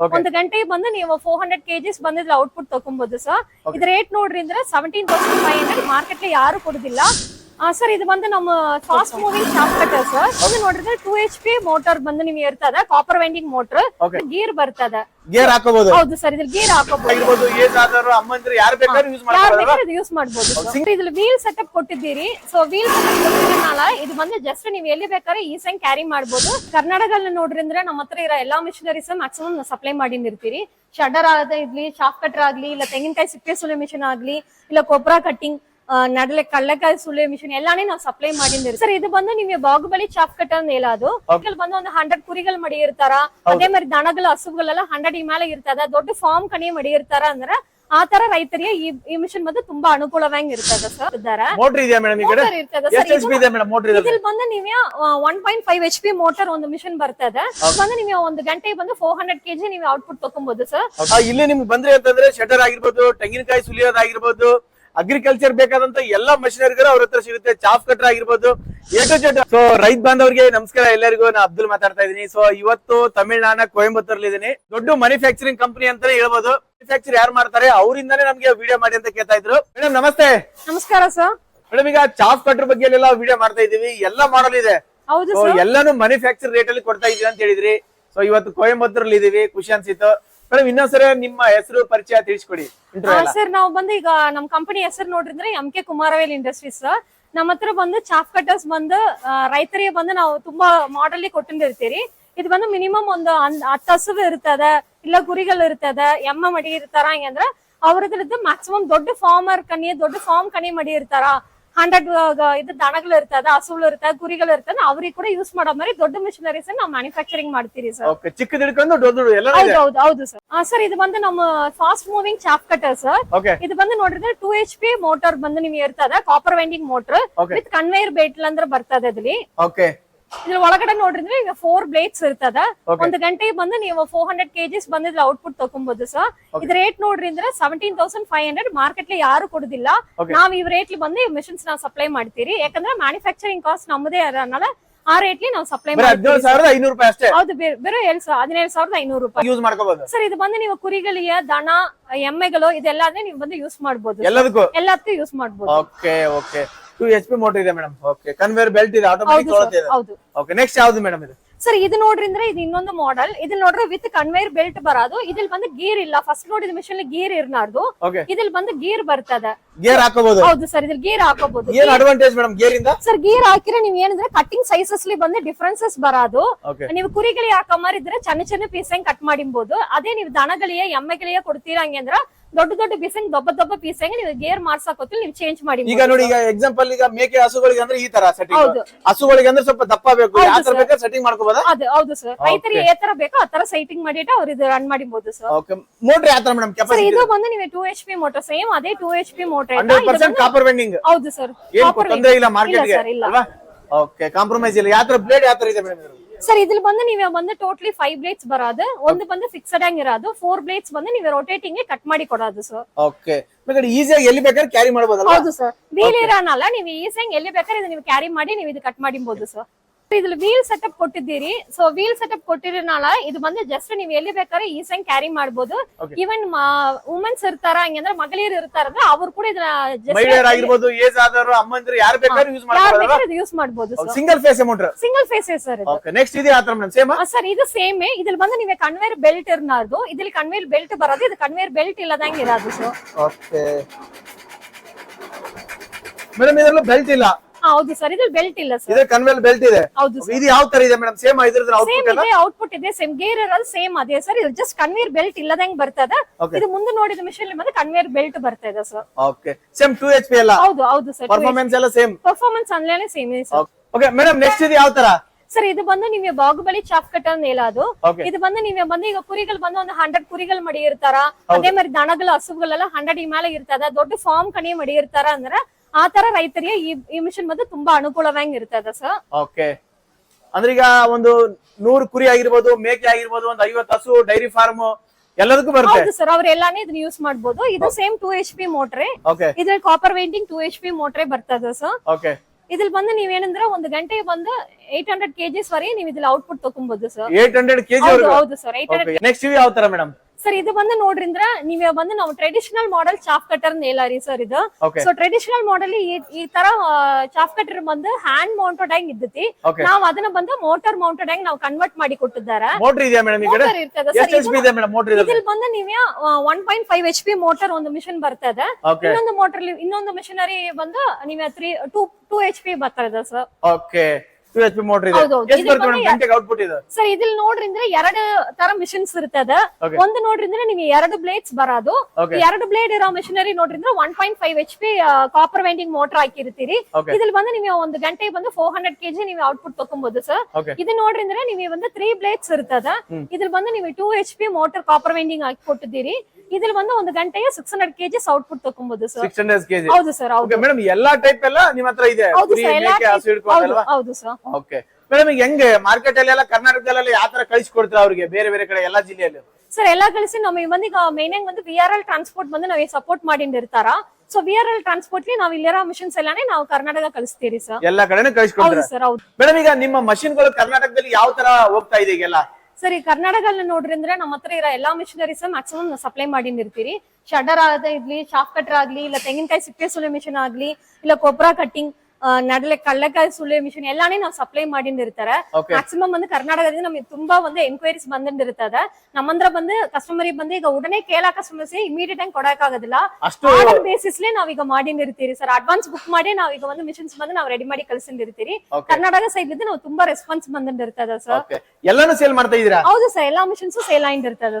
ಒಂದು ಗಂಟೆಗೆ ಬಂದು ನೀವು ಫೋರ್ ಹಂಡ್ರೆಡ್ ಕೆಜಿಸ್ ಬಂದಿದ್ರೆ ಔಟ್ಪುಟ್ ತಗೊಬಹುದು ಸರ್ ಇದು ರೇಟ್ ನೋಡ್ರಿ ಅಂದ್ರೆ seventeen thousand five hundred market ಯಾರು ಕೊಡುದಿಲ್ಲ. ಸರ್ ಇದು ಬಂದು ನಮ್ಮ fast moving chaff cutter sir ಇದು ನೋಡಿದ್ರೆ ಟೂ ಎಚ್ ಪಿ ಮೋಟರ್ ಬಂದು ನಿಮ್ಗೆ ಇರ್ತದ ಕಾಪರ್ ವೈಂಡಿಂಗ್ ಮೋಟರ್. ಗೀರ್ ಬರ್ತದ. ಗೇರ್ ಹಾಕೋಬಹುದು ಹೌದು ಸರ್ ಇದ್ರ ಗೇರ್ ಹಾಕೋಬಹುದು ಆಗಿರ್ಬೋದು ಏಜ್ ಆದವರು ಅಮ್ಮಂದ್ರೆ ಯಾರು ಬೇಕಾದ್ರೂ ಯೂಸ್ ಬೇಕಾದ್ರೆ ಯೂಸ್ ಮಾಡಬಹುದು ಇದ್ರ ವೀಲ್ ಸೆಟಪ್ ಕೊಟ್ಟಿದ್ದೀರಿ. ಸೊ ವೀಲ್ ಸೆಟಪ್ ಕೊಟ್ಟಿದ್ರನಾಲ ಇದು ಬಂದು ಜಸ್ಟ್ ನೀವು ಎಲ್ಲಿ ಬೇಕಾದ್ರೆ ಈ ಸಂಗ್ ಕ್ಯಾರಿ ಮಾಡಬಹುದು ಕರ್ನಾಟಕದಲ್ಲಿ ನೋಡ್ರಿ ಅಂದ್ರೆ ನಮ್ಮ ಹತ್ರ ಇರೋ ಎಲ್ಲಾ ಮಿಷನರೀಸ್ ಮ್ಯಾಕ್ಸಿಮಮ್ ಸಪ್ಲೈ ಮಾಡಿರ್ತೀರಿ ಶಡರ್ ಆಗಲಿ ಶಾಪ್ ಕಟರ್ ಆಗ್ಲಿ ಇಲ್ಲ ತೆಂಗಿನಕಾಯಿ ಸಿಪ್ಪೆ ಸುಲಿ ಮಿಷನ್ ಆಗ್ಲಿ ಇಲ್ಲ ಕೊಬ್ಬರ ಕಟ್ಟಿಂಗ್ ನಡಲೆ ಕಳ್ಳಕಾಯಿ ಸುಳಿ ಮಿಷನ್ ಎಲ್ಲಾನೇ ನಾವು ಸಪ್ಲೈ ಮಾಡಿದ್ದೀವಿ ಸರ್ ಇದು ಬಂದು ನಿಮಗೆ ಬಾಗುಬಲಿ ಚಾಪ್ ಕಟ್ಟರ್ ನೇಲ ಅದು. ಬಂದು ಒಂದು ಹಂಡ್ರೆಡ್ ಕುರಿಗಳು ಮಡಿ ಇರ್ತಾರ ಅದೇ ಮಾರಿ ದನಗಳ ಹಸುಗಳೆಲ್ಲ ಹಂಡ್ರೆಡ್ ಈ ಮೇಲೆ ಇರ್ತದ. ದೊಡ್ಡ ಫಾರ್ಮ್ ಕಣಿ ಮಡಿ ಇರ್ತಾರ ಅಂದ್ರ ಆ ತರ ರೈತರಿಗೆ ಈ ಮಿಷನ್ ಬಂದು ತುಂಬಾ ಅನುಕೂಲವಾಗಿ ಇರ್ತದ ಸರ್ ಮೋಟರ್ ಇದೆಯಾ ಮೇಡಮ್ ಈ ಕಡೆ? ಇದೆ ಮೋಟರ್ ಇದೆ ಎಚ್ ಪಿ ಮೋಟರ್ ಒಂದು ಮಿಷನ್ ಬರ್ತದೆ. ಬಂದು ನಿಮಗೆ ಒಂದು ಗಂಟೆ ಬಂದು 400 ಕೆಜಿ ನೀವು ಔಟ್ಪುಟ್ ತಕೊಂಬೋದು ಸರ್ ಇಲ್ಲಿ ನಿಮ್ಗೆ ಬಂದ್ರೆ ಅಂತಂದ್ರೆ ಶಟರ್ ಆಗಿರ್ಬೋದು ತೆಂಗಿನಕಾಯಿ ಸುಲಿಯೋದಾಗಿರ್ಬೋದು ಅಗ್ರಿಕಲ್ಚರ್ ಬೇಕಾದಂತ ಎಲ್ಲಾ ಮಷಿನರಿಗಳು ಅವ್ರ ಹತ್ರ ಸಿಗುತ್ತೆ. ಚಾಫ್ ಕಟ್ರ್ ಆಗಿರ್ಬೋದು ಏಟು ಚಟ ಸೊ ರೈತ ಬಾಂಧವರಿಗೆ ನಮಸ್ಕಾರ ಎಲ್ಲರಿಗೂ. ನಾ ಅಬ್ದುಲ್ ಮಾತಾಡ್ತಾ ಇದೀನಿ ಸೊ ಇವತ್ತು ತಮಿಳ್ನಾಡಿನ ಕೊಯಂಬತ್ತೂರಲ್ಲಿ ಇದೀನಿ ದೊಡ್ಡ ಮ್ಯಾನುಫ್ಯಾಕ್ಚರಿಂಗ್ ಕಂಪನಿ ಅಂತಾನೆ ಹೇಳ್ಬೋದು. ಮ್ಯಾನುಫ್ಯಾಕ್ಚರ್ ಯಾರು ಮಾಡ್ತಾರೆ? ಅವರಿಂದಾನೇ ನಮ್ಗೆ ವಿಡಿಯೋ ಮಾಡಿ ಅಂತ ಕೇಳ್ತಾ ಇದ್ರು. ಮೇಡಮ್ ನಮಸ್ತೆ. ನಮಸ್ಕಾರ ಸರ್. ಮೇಡಮ್ ಈಗ ಚಾಫ್ ಕಟ್ರ್ ಬಗ್ಗೆ ಎಲ್ಲ ವಿಡಿಯೋ ಮಾಡ್ತಾ ಇದೀವಿ ಎಲ್ಲ ಮಾಡಲ್ ಇದೆ. ಎಲ್ಲಾನು ಮ್ಯಾನುಫ್ಯಾಕ್ಚರ್ ರೇಟ್ ಅಲ್ಲಿ ಕೊಡ್ತಾ ಇದೀವಿ ಅಂತ ಹೇಳಿದ್ರಿ. ಸೊ ಇವತ್ತು ಕೊಯಂಬತ್ತೂರಲ್ಲಿ ಇದೀವಿ. ಖುಷಿ ಅನ್ಸಿತ್ತು. ಮೇಡಮ್ ಇನ್ನೊಂದ್ಸರಿ ನಿಮ್ಮ ಹೆಸರು ಪರಿಚಯ ತಿಳಿಸ್ಕೊಡಿ. ಇಂಟ್ರೋ ಎಲ್ಲ ಸರ್ ನಾವು ಬಂದು ಈಗ ನಮ್ ಕಂಪನಿ ಹೆಸರು ನೋಡಿದ್ರೆ ಎಂ ಕೆ ಕುಮಾರವೇಲ್ ಇಂಡಸ್ಟ್ರೀಸ್. ನಮ್ಮ ಹತ್ರ ಬಂದು ಚಾಫ್ ಕಟರ್ಸ್ ಬಂದು ಆ, ರೈತರಿಗೆ ಬಂದು ನಾವು ತುಂಬಾ ಮಾಡಲ್ ಕೊಟ್ಟಿರ್ತೀರಿ ಇದು ಬಂದು ಮಿನಿಮಮ್ ಒಂದು ಹನ್- ಹತ್ತು ಹಸು ಇರ್ತದ ಇಲ್ಲ ಕುರಿಗಳು ಇರ್ತದ ಎಮ್ಮ ಮಡಿ ಇರ್ತಾರ ಹಂಗಂದ್ರ ಅವ್ರದ್ರದ್ದು ಮ್ಯಾಕ್ಸಿಮಮ್ ದೊಡ್ಡ ಫಾರ್ಮರ್ ಕನಿ ದೊಡ್ಡ ಫಾರ್ಮ್ ಕನಿ ಮಡಿ ಇರ್ತಾರ. ಹಂಡ್ರೆಡ್ ಇದು ದನಗಳು ಇರ್ತದ ಹಸುಗಳು ಇರ್ತದ ಕುರಿಗಳು ಇರ್ತದ ಅವ್ರಿಗೆ ಕೂಡ ಯೂಸ್ ಮಾಡೋ மாதிரி ದೊಡ್ಡ ಮಿಷನರೀಸ್ ನಾವು ಮ್ಯಾನುಫ್ಯಾಕ್ಚರಿಂಗ್ ಮಾಡ್ತೀರಿ ಸರ್ ಓಕೆ ಚಿಕ್ಕದ್ ಹಿಡ್ಕೊಂಡು ದೊಡ್ಡ ದೊಡ್ಡ ಎಲ್ಲ ಹೌದು ಹೌದು ಹೌದು ಸರ್ ಸರ್ ಇದು ಬಂದು ನಮ್ಮ fast moving chop cutter sir okay ಇದು ಬಂದು ನೋಡಿದ್ರೆ ಟೂ ಎಚ್ ಪಿ ಮೋಟರ್ ಬಂದು ನಿಮ್ಗೆ ಇರ್ತದ copper winding motor Okay. With conveyor ಬೇಟ್ಲ್ ಅಂದ್ರೆ ಬರ್ತದೆ ಅದ್ರಲ್ಲಿ ಓಕೆ ಇದ್ರ ಒಳಗಡೆ ನೋಡ್ರಿ ಈಗ ಫೋರ್ ಬ್ಲೇಡ್ಸ್ ಇರ್ತದ. ಒಂದ್ ಗಂಟೆಗೆ ಬಂದು ನೀವು ಫೋರ್ ಹಂಡ್ರೆಡ್ ಕೆಜಿಸ್ ಬಂದಿದ್ರೆ ಔಟ್ಪುಟ್ ತಗೊಂಬೋದು ಸರ್ ಇದ್ ರೇಟ್ ನೋಡ್ರಿ ಅಂದ್ರೆ seventeen thousand five hundred market ಯಾರು ಕೊಡುದಿಲ್ಲ. ನಾವ್ ಈ ರೇಟ್ ಬಂದು ಮಿಷನ್ಸ್ ನಾವು ಸಪ್ಲೈ ಮಾಡ್ತೀರಿ. ಯಾಕಂದ್ರೆ ಮ್ಯಾನುಫ್ಯಾಕ್ಚರಿಂಗ್ ಕಾಸ್ಟ್ ನಮ್ಮದೇ ಅದನ್ನ ಆ ರೇಟ್ಲಿ ನಾವು ಸಪ್ಲೈ ಮಾಡ್ತೀವಿ ಹೌದು ಬೇರೆ ಸಾವಿರ ಹದಿನೇಳು ಸಾವಿರದ ಐನೂರು ರೂಪಾಯಿ. ಯೂಸ್ ಮಾಡ್ಕೋಬಹುದು ಸರ್ ಇದು ಬಂದು ನೀವು ಕುರಿಗಳಿಗೆ ದನ ಎಮ್ಮೆಗಳು ಇದೆಲ್ಲ ನೀವು ಬಂದು ಯೂಸ್ ಮಾಡಬಹುದು ಎಲ್ಲದಕ್ಕೂ? ಎಲ್ಲದಕ್ಕೂ ಯೂಸ್ ಮಾಡಬಹುದು okay okay two H P motor ಇದೆ ಮೇಡಮ್ ಓಕೆ ಕನ್ವೇರ್ ಬೆಲ್ಟ್ ಇದೆ ಆಟೋಮೆಟಿಕ್ ಸರ್ ತೊಗೊಳ್ತಿದೆ ಹೌದು. ಓಕೆ ನೆಕ್ಸ್ಟ್ ಯಾವ್ದು ಮೇಡಮ್ ಇದು? ಸರ್ ಇದು ನೋಡ್ರಿ ಅಂದ್ರೆ ಇದು ಇನ್ನೊಂದು ಮಾಡೆಲ್ ಇದನ್ನ ನೋಡ್ರೆ ವಿತ್ ಕನ್ವೇರ್ ಬೆಲ್ಟ್ ಬರೋದು. ಇದ್ರಲ್ಲಿ ಬಂದು ಗೇರ್ ಇಲ್ಲ. ಫಸ್ಟ್ ನೋಡಿದ ಮಿಷನ್ ಗೇರ್ ಇರ್ನಾರ್ದು. ಓಕೆ ಇದ್ರಲ್ಲಿ ಬಂದು ಗೇರ್ ಬರ್ತದ. ಗೇರ್ ಹಾಕೋಬಹುದು ಹೌದು ಸರ್ ಇದ್ರಲ್ಲಿ ಗೇರ್ ಹಾಕೋಬಹುದು ಏನ್ ಅಡ್ವಾಂಟೇಜ್ ಮೇಡಮ್ ಗೇರ್ ಇಂದ? ಸರ್ ಗೇರ್ ಹಾಕಿದ್ರೆ ನೀವ್ ಏನಂದ್ರೆ ಕಟಿಂಗ್ ಸೈಜಸ್ ಬಂದು ಡಿಫ್ರೆನ್ಸಸ್ ಬರೋದು. ಓಕೆ ನೀವು ಕುರಿಗಳಿಗೆ ಹಾಕಮಾರಿದ್ರೆ ಚೆನ್ನ ಚೆನ್ನ ಪೀಸ್ ಹೆಂಗ್ ಕಟ್ ಮಾಡಿಬಹುದು ಅದೇ ನೀವು ದನಗಳಿಗೆ ಎಮ್ಮೆಗಳಿಗೆ ಕೊಡ್ತೀರಾ ಹಂಗೆ ಅಂದ್ರ ದೊಡ್ಡ ದೊಡ್ಡ ಪೀಸಂಗ್ ದೊಬ್ಬ ದೊಬ್ಬ ಪೀಸಂಗ್ ಪೀಸ್ ಹೆಂಗ್ ನೀವು ಗೇರ್ ಮಾಡ್ಸಕ್ ನೀವು ಚೇಂಜ್ ಮಾಡಿ ಈಗ ನೋಡಿ ಈಗ ಎಕ್ಸಾಂಪಲ್ ಈಗ ಮೇಕೆ ಹಸುಗಳಿಗೆ ಅಂದ್ರೆ ಈ ತರ ಸೆಟ್ಟಿಂಗ್ ಹೌದು. ಹಸುಗಳಿಗೆ ಅಂದ್ರೆ ಸ್ವಲ್ಪ ದಪ್ಪ ಬೇಕು. ಯಾವ ತರ. ಬೇಕಾದ್ರೆ ಸೆಟ್ಟಿಂಗ್ ಮಾಡ್ಕೋಬೋದಾ? ಅದು ಹೌದು ಸರ್ ರೈತರಿಗೆ ಯಾವ ತರ ಬೇಕೋ ಆ ತರ ಸೈಟಿಂಗ್ ಮಾಡಿಟ್ಟು ಅವ್ರು ಇದು ರನ್ ಮಾಡಿಬಹುದು ಸರ್ ಓಕೆ ಮೋಟರ್ ಯಾವ ತರ ಮೇಡಮ್ ಸರ್ ಕೆಪಾಸಿಟಿ ಇದು ಬಂದು ನೀವು two H P motor same ಅದೇ two H P motor hundred percent copper winding ಹೌದು ಸರ್ ಏನ್ ತೊಂದ್ರೆ ಇಲ್ಲ ಮಾರ್ಕೆಟ್ಗೆ ಸರ್ ಇಲ್ಲ. ಅಲ್ವಾ? ಓಕೆ ಕಾಂಪ್ರಮೈಸ್ ಇಲ್ಲ. ಯಾವ ತರ ಬ್ಲೇಡ್ ಯಾವ ತರ ಇದೆ ಮೇಡಮ್ ಸರ್ ಇದ್ರಲ್ಲಿ ಬಂದು ನೀವು ಬಂದು ಟೋಟ್ಲಿ ಫೈವ್ ಬ್ಲೇಡ್ಸ್ ಬರೋದು ಒಂದು ಬಂದು ಫಿಕ್ಸಡ್ ಆಗಿ ಇರೋದು ಫೋರ್ ಬ್ಲೇಡ್ಸ್ ಬಂದು ನೀವು ರೊಟೇಟಿಂಗ್ ಕಟ್ ಮಾಡಿ ಕೊಡೋದು ಸರ್ ಓಕೆ ಬೇಕಾದ್ರೆ ಈಸಿಯಾಗಿ ಎಲ್ಲಿ ಬೇಕಾದ್ರೆ ಕ್ಯಾರಿ ಮಾಡಬಹುದಲ್ಲ ಹೌದು ಸರ್ ವೀಲ್ ಇರೋನಲ್ಲ ನೀವು ಈಸಿಯಾಗಿ ಎಲ್ಲಿ ಬೇಕಾದ್ರೆ ಇದು ನೀವು ಕ್ಯಾರಿ ಮಾಡಿ ನೀವು ಇದು ಕಟ್ ಮಾಡಿಬಹುದು ಸರ್ ಇದ್ರಲ್ಲಿ ವೀಲ್ ಸೆಟಪ್ ಕೊಟ್ಟಿದ್ದೀರಿ ಸೊ ವೀಲ್ ಸೆಟಪ್ ಕೊಟ್ಟಿರೋನಾಳ ಇದು ಬಂದು ಜಸ್ಟ್ ನೀವು ಎಲ್ಲಿ ಬೇಕಾದ್ರೆ ಈಸಿಯಾಗಿ ಕ್ಯಾರಿ ಮಾಡಬಹುದು. ಈವನ್ ವುಮೆನ್ಸ್ ಇರ್ತಾರ ಹಂಗಂದ್ರೆ ಮಗಳಿರು ಇರ್ತಾರಂದ್ರೆ ಅವ್ರು ಕೂಡ ಇದನ್ನ ಮಹಿಳೆಯರ್ just ಆಗಿರ್ಬೋದು ಏಜ್ ಆದವರು ಅಮ್ಮಂದ್ರು ಯಾರು ಬೇಕಾದ್ರೂ ಯೂಸ್ ಮಾಡಬಹುದಲ್ಲ ಯೂಸ್ ಮಾಡಬಹುದು single phase amount single phase sir next ಇದೆ ಆತರ ಮೇಡಮ್ ಸೇಮ್ ಸರ್ ಇದು ಸೇಮ್ ಇದ್ರಲ್ಲಿ ಬಂದು ನೀವೇ ಕನ್ವೇರ್ ಬೆಲ್ಟ್ ಇರ್ನಾರ್ದು ಇದ್ರಲ್ಲಿ ಕನ್ವೇರ್ ಬೆಲ್ಟ್ ಬರೋದು ಇದು ಕನ್ವೇರ್ ಬೆಲ್ಟ್ ಇಲ್ಲದಂಗೆ ಇರೋದು ಸೊ ಓಕೆ ಮೇಡಮ್ ಇದ್ರಲ್ಲೂ ಬೆಲ್ಟ್ ಇಲ್ಲ ಹೌದು ಸರ್ ಇದ್ರಲ್ಲಿ ಬೆಲ್ಟ್ ಇಲ್ಲ ಸರ್ ಇದೆ ಕನ್ವೆಲ್ ಬೆಲ್ಟ್ ಇದೆ ಹೌದು ಸರ್ ಇದು ಯಾವ ತರ ಇದೆ ಮೇಡಮ್ ಸೇಮ್ ಇದ್ರದ್ದು ಸೇಮ್ ಔಟ್ಪುಟ್ ಎಲ್ಲ ಇದೆ ಔಟ್ಪುಟ್ ಇದೆ ಸೇಮ್ ಗೇರ್ ಇರೋದು ಸೇಮ್ ಅದೇ ಸರ್ ಇದು ಜಸ್ಟ್ ಕನ್ವೇರ್ ಬೆಲ್ಟ್ ಇಲ್ಲದಂಗೆ ಬರ್ತದ Okay. ಇದು ಮುಂದೆ ನೋಡಿದ ಮಿಷನ್ ಬಂದು ಕನ್ವೇರ್ ಬೆಲ್ಟ್ ಬರ್ತಾ ಇದೆ sir okay same two H P ಎಲ್ಲ ಹೌದು ಹೌದು ಸರ್ ಪರ್ಫಾರ್ಮೆನ್ಸ್ ಎಲ್ಲ ಸೇಮ್ ಪರ್ಫಾರ್ಮೆನ್ಸ್ ಅನ್ಲೇನೆ ಸೇಮ್ ಇದೆ ಸರ್ ಓಕೆ ಮೇಡಮ್ ನೆಕ್ಸ್ಟ್ ಇದು ಯಾವ ತರ ಸರ್ ಇದು ಬಂದು ನಿಮಗೆ ಬಾಗುಬಲಿ ಚಾಪ್ ಕಟ್ ಅಂತ ಹೇಳೋದು ಓಕೆ ಇದು ಬಂದು ನೀವೇ ಬಂದು ಈಗ ಕುರಿಗಳು ಬಂದು ಒಂದು ಹಂಡ್ರೆಡ್ ಕುರಿಗಳು ಮಡಿ ಇರ್ತಾರ ಅದೇ மாதிரி ದನಗಳು ಹಸುಗಳೆಲ್ಲ ಹಂಡ್ರೆಡ್ ಈ ಮೇಲೆ ಇರ್ತದ ದೊಡ್ಡ ಫಾರ್ಮ್ ಕಣಿ ಮಡಿ ಇರ್ತಾರ ಅಂದ್ರ ಆ ತರ ರೈತರಿಗೆ ಈ ಈ ಮಿಷನ್ ಬಂದು ತುಂಬಾ ಅನುಕೂಲವಾಗಿ ಇರ್ತದೆ ಸರ್ ಓಕೆ ಅಂದ್ರೆ ಈಗ ಒಂದು ನೂರು ಕುರಿ ಆಗಿರ್ಬೋದು ಮೇಕೆ ಆಗಿರ್ಬೋದು ಒಂದು ಐವತ್ತು ಹಸು ಡೈರಿ ಫಾರ್ಮ್ ಎಲ್ಲದಕ್ಕೂ ಬರುತ್ತೆ. ಹೌದು ಸರ್ ಅವ್ರ ಎಲ್ಲಾನೇ ಇದನ್ನ ಯೂಸ್ ಮಾಡಬಹುದು ಇದು ಸೇಮ್ ಟೂ ಎಚ್ ಪಿ ಮೋಟ್ರೆ ಓಕೆ ಇದ್ರಲ್ಲಿ copper winding two H P ಮೋಟ್ರೆ ಬರ್ತದೆ ಸರ್ ಓಕೆ ಇದ್ರಲ್ಲಿ ಬಂದು ನೀವೇನಂದ್ರೆ ಒಂದು ಗಂಟೆಗೆ ಬಂದು ಏಟ್ ಹಂಡ್ರೆಡ್ ಕೆಜಿಸ್ ವರೆಗೆ ನೀವು ಇದ್ರಲ್ಲಿ ಔಟ್ಪುಟ್ ತಗೊಂಬೋದು ಸರ್ ಏಟ್ ಹಂಡ್ರೆಡ್ ಕೆಜಿ ಹೌದು ಸರ್ ಏಟ್ ಹಂಡ್ರೆಡ್ ನೆಕ್ಸ್ಟ್ ಯಾವ ತರ ಮೇಡಮ್ ಸರ್ ಇದು ಬಂದು ನೋಡ್ರಿಂದ್ರ ನೀವ್ ಬಂದು ನಾವು ಟ್ರೆಡಿಷನಲ್ ಮಾಡೆಲ್ ಚಾಫ್ ಕಟರ್ ನೇಲಾರಿ ಸರ್ ಇದು. ಸೊ ಟ್ರೆಡಿಷನಲ್ ಮಾಡೆಲ್ ಈ ತರ ಚಾಫ್ ಕಟರ್ ಬಂದು ಹ್ಯಾಂಡ್ ಮೌಂಟೆಡ್ ಆಗಿ ಇದ್ದತಿ ನಾವ್ ಅದನ್ನ ಬಂದು ಮೋಟರ್ ಮೌಂಟೆಡ್ ಆಗಿ ನಾವು ಕನ್ವರ್ಟ್ ಮಾಡಿ ಕೊಟ್ಟಿದ್ದಾರೆ. ಸರ್ ಇದೆ ಇದೆ. ಇದ್ರಲ್ಲಿ ಬಂದು ನೀವೇ one point five H P motor ಒಂದು ಮಿಷನ್ ಬರ್ತಾ ಇದೆ ಇನ್ನೊಂದು ಮೋಟರ್ ಇನ್ನೊಂದು ಮಿಷನರಿ ಬಂದು ನೀವೇ three two two H P ಬರ್ತದೆ sir okay two H P motor ಇದೆ. ಹೌದು, ಹೌದು. ಎಷ್ಟು ಬರುತ್ತೆ ಮೇಡಮ್? ಗಂಟೆಗೆ ಔಟ್ಪುಟ್ ಇದೆ? ಸರ್ ಇದ್ರಲ್ಲಿ ನೋಡ್ರಿಂದ್ರೆ ಎರಡು ತರ ಮಿಷಿನ್ಸ್ ಇರ್ತದ ಒಂದು ಒಂದು ನೋಡ್ರಿಂದ್ರೆ ನಿಮ್ಗೆ ಎರಡು ಬ್ಲೇಡ್ಸ್ ಬರೋದು. ಎರಡು ಬ್ಲೇಡ್ ಇರೋ machinery ನೋಡ್ರಿಂದ್ರೆ one point five H P copper winding motor ಹಾಕಿರ್ತೀರಿ. ಇದ್ರಲ್ಲಿ ಬಂದು ನೀವು ಒಂದು ಗಂಟೆಗೆ ಬಂದು ಫೋರ್ ಹಂಡ್ರೆಡ್ ಕೆಜಿ ನೀವು ಔಟ್ಪುಟ್ ತಗೊಬಹುದು ಸರ್ ಇದು ನೋಡ್ರಿಂದ್ರೆ ನೀವು ಒಂದು ತ್ರೀ ಬ್ಲೇಡ್ಸ್ ಇರ್ತದ. ಇದ್ರಲ್ಲಿ ಬಂದು ನೀವು two H P motor copper winding ಹಾಕಿ ಕೊಟ್ಟಿದ್ದೀರಿ. ಇದ್ರಲ್ಲಿ ಬಂದು ಒಂದು ಗಂಟೆಗೆ ಸಿಕ್ಸ್ ಹಂಡ್ರೆಡ್ ಕೆಜಿಸ್ ಔಟ್ಪುಟ್ ತಗೊಬಹುದು ಸರ್ ಸಿಕ್ಸ್ ಹಂಡ್ರೆಡ್ ಕೆಜಿ ಹೌದು ಸರ್ ಹೌದು. ಮೇಡಮ್ ಎಲ್ಲಾ ಟೈಪ್ ಎಲ್ಲ ನಿಮ್ ಹತ್ರ ಇದೆ. ಹೌದು ಸರ್ ಎಲ್ಲಾ ಹೌದು ಹೌದು ಸರ್ ಓಕೆ ಮೇಡಮ್ ಈಗ ಹೆಂಗೆ ಮಾರ್ಕೆಟ್ ಅಲ್ಲಿ ಎಲ್ಲ ಕರ್ನಾಟಕದಲ್ಲೆಲ್ಲ ಯಾವ ತರ ಕಳಿಸ್ಕೊಡ್ತೀರಾ ಅವ್ರಿಗೆ? ಬೇರೆ ಬೇರೆ ಕಡೆ ಎಲ್ಲಾ ಜಿಲ್ಲೆಯಲ್ಲಿ? ಸರ್ ಎಲ್ಲಾ ಕಳಿಸಿ ನಮಗೆ ಬಂದು ಈಗ ಮೇನ್ ಆಗಿ ಬಂದು ವಿ ಆರ್ ಎಲ್ ಟ್ರಾನ್ಸ್ಪೋರ್ಟ್ ಬಂದು ನಾವೇ ಸಪೋರ್ಟ್ ಮಾಡಿರ್ತಾರ so we are L transport ನಾವ್ ಇಲ್ಲಿರೋ ಮಿಷನ್ಸ್ ಎಲ್ಲಾನೇ ನಾವು ಕರ್ನಾಟಕ ಕಳಿಸ್ತೀರಿ ಸರ್ ಎಲ್ಲಾ ಕಡೆನೂ ಹೌದು ಸರ್ ಹೌದು. ಮೇಡಮ್ ಈಗ ನಿಮ್ಮ ಮಷಿನ್ಗಳು ಕರ್ನಾಟಕದಲ್ಲಿ ಯಾವ ತರ ಹೋಗ್ತಾ ಇದೆ ಈಗೆಲ್ಲ? ಸರ್, ಕರ್ನಾಟಕದಲ್ಲಿ ನೋಡ್ರಿ ಅಂದ್ರೆ ನಮ್ಮ ಹತ್ರ ಇರೋ ಎಲ್ಲಾ ಮಿಷನರೀಸ್ ಮ್ಯಾಕ್ಸಿಮಮ್ ಸಪ್ಲೈ ಮಾಡಿರ್ತೀರಿ ಶಟರ್ ಆಗದೆ ಇರ್ಲಿ ಶಾಪ್ ಕಟರ್ ಆಗ್ಲಿ, ಇಲ್ಲ ತೆಂಗಿನಕಾಯಿ ಸಿಪ್ಪೆ ಸುಲಿ ಮಿಷನ್ ಆಗ್ಲಿ, ಇಲ್ಲ ಕೊಬ್ಬರ ಕಟ್ಟಿಂಗ್ ನಡಲೆ ಕಳ್ಳೆಕಾಯಿ ಸುಲೆ ಮಿಷನ್ ಎಲ್ಲಾನೇ ನಾವು ಸಪ್ಲೈ ಮಾಡಿರ್ತಾರೆ ಓಕೆ ಮ್ಯಾಕ್ಸಿಮಮ್ ಬಂದು ಕರ್ನಾಟಕದಿಂದ ನಮಗೆ ತುಂಬಾ ಒಂದು ಎನ್ಕ್ವೈರೀಸ್ ಬಂದಿರ್ತದೆ ನಮ್ಮಂದ್ರ ಬಂದು ಕಸ್ಟಮರ್ ಬಂದು ಈಗ ಉಡನೆ ಕೇಳ ಕಸ್ಟಮರ್ಸ್ ಇಮಿಡಿಯೇಟ್ ಆಗಿ ಕೊಡಕ್ ಆಗೋದಿಲ್ಲ ಅಷ್ಟು ಆರ್ಡರ್ ಬೇಸಿಸ್ಲೇ ನಾವೀಗ ಮಾಡಿರ್ತೀರಿ ಸರ್ ಅಡ್ವಾನ್ಸ್ ಬುಕ್ ಮಾಡಿ ನಾವೀಗ ಒಂದು ಮಿಷನ್ಸ್ ಬಂದು ನಾವು ರೆಡಿ ಮಾಡಿ ಕಳ್ಸಿರ್ತೀರಿ Okay. ಕರ್ನಾಟಕ ಸೈಡ್ ನಾವು ತುಂಬಾ ರೆಸ್ಪಾನ್ಸ್ ಬಂದಿರ್ತದ ಸರ್ ಓಕೆ ಎಲ್ಲಾನು ಸೇಲ್ ಮಾಡ್ತಾ ಇದೀರಾ ಹೌದು ಸರ್ ಎಲ್ಲಾ ಮಿಷನ್ಸ್ ಸೇಲ್ ಆಗಿರ್ತದೆ